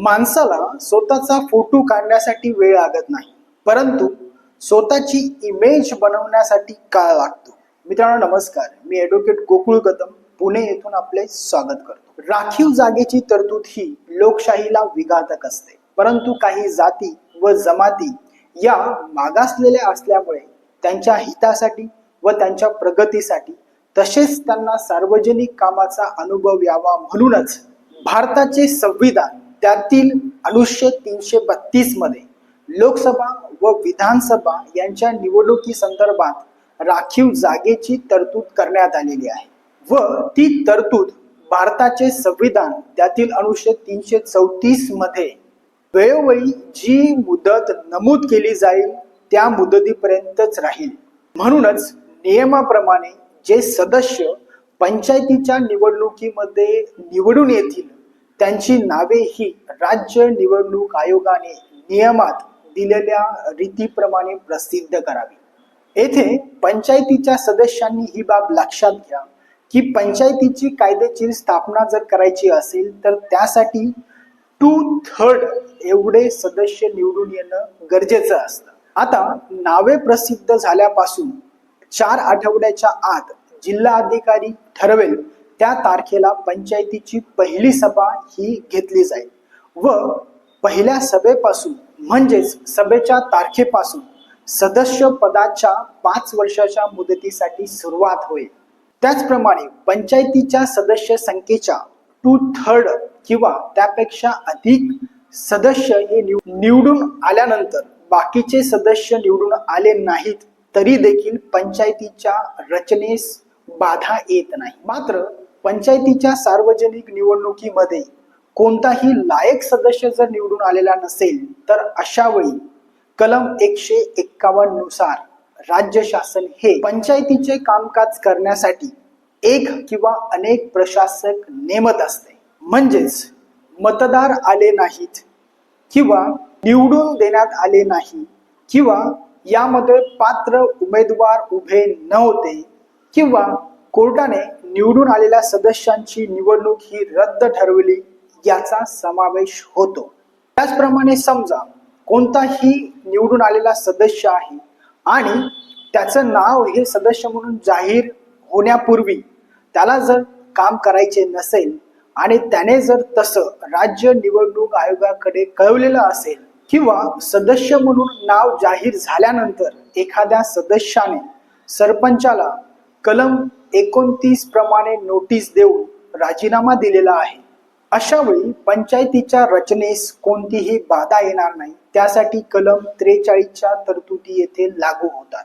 माणसाला स्वतःचा फोटो काढण्यासाठी वेळ लागत नाही. परंतु स्वतःची इमेज बनवण्यासाठी काळ लागतो. मित्रांनो नमस्कार. मी ॲडव्होकेट गोकुळ कदम पुणे येथून आपले स्वागत करतो. राखीव जागेची तरतूद ही लोकशाहीला विघातक असते. परंतु काही जाती व जमाती या मागासलेल्या असल्यामुळे त्यांच्या हितासाठी व त्यांच्या प्रगतीसाठी तसेच त्यांना सार्वजनिक कामाचा अनुभव यावा म्हणूनच भारताचे संविधान त्यातील अनुच्छेद तीनशे बत्तीसमध्ये लोकसभा व विधानसभा यांच्या निवडणुकी संदर्भात राखीव जागेची तरतूद करण्यात आलेली आहे. व ती तरतूद भारताचे संविधान त्यातील अनुच्छेद तीनशे चौतीसमध्ये वेळोवेळी जी मुदत नमूद केली जाईल त्या मुदतीपर्यंतच राहील. म्हणूनच नियमाप्रमाणे जे सदस्य पंचायतीच्या निवडणुकीमध्ये निवडून येतील त्यांची नावे ही राज्य निवडणूक आयोगाने नियमात दिलेल्या रीतीप्रमाणे प्रसिद्ध करावी. येथे पंचायतीच्या सदस्यांनी ही बाब लक्षात घ्या की पंचायतीची कायदेशीर स्थापना जर करायची असेल तर त्यासाठी टू थर्ड एवढे सदस्य निवडून येणं गरजेचं असतं. आता नावे प्रसिद्ध झाल्यापासून चार आठवड्याच्या आत जिल्हा अधिकारी ठरवेल त्या तारखेला पंचायतीची पहिली सभा ही घेतली जाईल. व पहिल्या सभेपासून म्हणजेच सभेच्या तारखेपासून सदस्य पदाच्या पाच वर्षाच्या मुदतीसाठी सुरुवात होईल. त्याचप्रमाणे पंचायतीच्या सदस्य संख्येच्या टू थर्ड किंवा त्यापेक्षा अधिक सदस्य हे निव- निवडून आल्यानंतर बाकीचे सदस्य निवडून आले नाहीत तरी देखील पंचायतीच्या रचनेस बाधा येत नाही. मात्र पंचायतीच्या सार्वजनिक निवडणुकीमध्ये कोणताही लायक सदस्य जर निवडून आलेला नसेल तर अशा वेळी कलम एकशे एक्कावन्ननुसार राज्य शासन हे पंचायतीचे कामकाज करण्यासाठी एक किंवा अनेक प्रशासक नेमत असते. म्हणजेच मतदार आले नाहीत किंवा निवडून देण्यात आले नाही किंवा यामध्ये पात्र उमेदवार उभे नव्हते किंवा कोर्टाने निवडून आलेल्या सदस्यांची निवडणूक ही रद्द ठरवली याचा समावेश होतो. त्याचप्रमाणे समजा कोणताही निवडून आलेला सदस्य आहे आणि त्याचं नाव हे सदस्य म्हणून जाहीर होण्यापूर्वी त्याला जर काम करायचे नसेल आणि त्याने जर तसं राज्य निवडणूक आयोगाकडे कळवलेलं असेल किंवा सदस्य म्हणून नाव जाहीर झाल्यानंतर एखाद्या सदस्याने सरपंचाला कलम एकोणतीस प्रमाणे नोटीस देऊन राजीनामा दिलेला आहे. अशा वेळी पंचायतीच्या रचनेस कोणतीही बाधा येणार नाही. त्यासाठी कलम त्रेचाळीसच्या तरतुदी येथे लागू होतात.